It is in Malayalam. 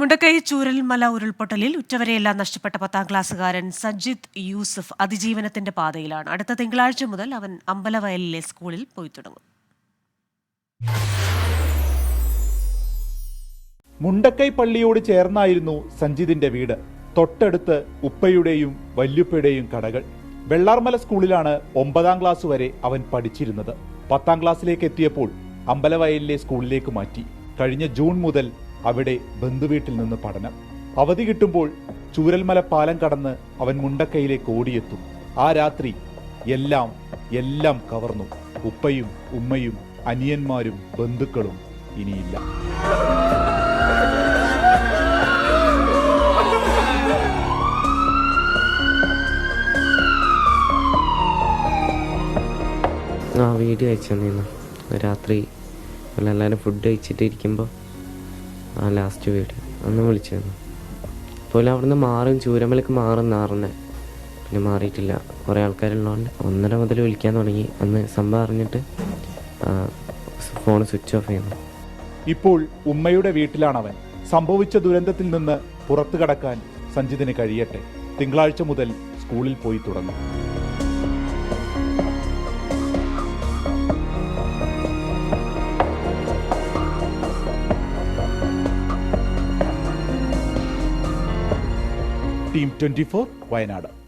മുണ്ടക്കൈ ചൂരൽമല ഉരുൾപൊട്ടലിൽ ഉറ്റവരെയെല്ലാം നഷ്ടപ്പെട്ട പത്താം ക്ലാസ്സുകാരൻ സജിത് യൂസഫ് അതിജീവനത്തിന്റെ പാതയിലാണ്. അടുത്ത തിങ്കളാഴ്ച മുതൽ അവൻ അമ്പലവയലിലെ സ്കൂളിൽ പോയി തുടങ്ങും. മുണ്ടക്കൈ പള്ളിയോട് ചേർന്നായിരുന്നു സഞ്ജിതിന്റെ വീട്. തൊട്ടടുത്ത് ഉപ്പയുടെയും വല്യുപ്പയുടെയും കടകൾ. വെള്ളാർമല സ്കൂളിലാണ് ഒമ്പതാം ക്ലാസ് വരെ അവൻ പഠിച്ചിരുന്നത്. പത്താം ക്ലാസ്സിലേക്ക് എത്തിയപ്പോൾ അമ്പലവയലിലെ സ്കൂളിലേക്ക് മാറ്റി. കഴിഞ്ഞ ജൂൺ മുതൽ അവിടെ ബന്ധുവീട്ടിൽ നിന്ന് പഠനം. അവധി കിട്ടുമ്പോൾ ചൂരൽമല പാലം കടന്ന് അവൻ മുണ്ടക്കൈയിലേക്ക് ഓടിയെത്തും. ആ രാത്രി എല്ലാം എല്ലാം കവർന്നു. ഉപ്പയും ഉമ്മയും അനിയന്മാരും ബന്ധുക്കളും ഇനിയില്ല. ആ വീഡിയോ അയച്ചു തന്നിരുന്നു രാത്രി എല്ലാവരും ഫുഡ് കഴിച്ചിട്ട് ഇരിക്കുമ്പോൾ ആ ലാസ്റ്റ് വീട്. അന്ന് വിളിച്ചിരുന്നു. അപ്പോൾ അവിടുന്ന് മാറും. ചൂരമലക്ക് മാറും നാറുന്നെ പിന്നെ മാറിയിട്ടില്ല. കുറേ ആൾക്കാരുള്ളതുകൊണ്ട് ഒന്നര മുതൽ വിളിക്കാൻ തുടങ്ങി. അന്ന് സംഭവം അറിഞ്ഞിട്ട് ഫോൺ സ്വിച്ച് ഓഫ് ചെയ്യുന്നു ഇപ്പോൾ ഉമ്മയുടെ വീട്ടിലാണവൻ. സംഭവിച്ച ദുരന്തത്തിൽ നിന്ന് പുറത്തു കടക്കാൻ സഞ്ജിതിന് കഴിയട്ടെ. തിങ്കളാഴ്ച മുതൽ സ്കൂളിൽ പോയി തുടങ്ങും. Team twenty Wayanad.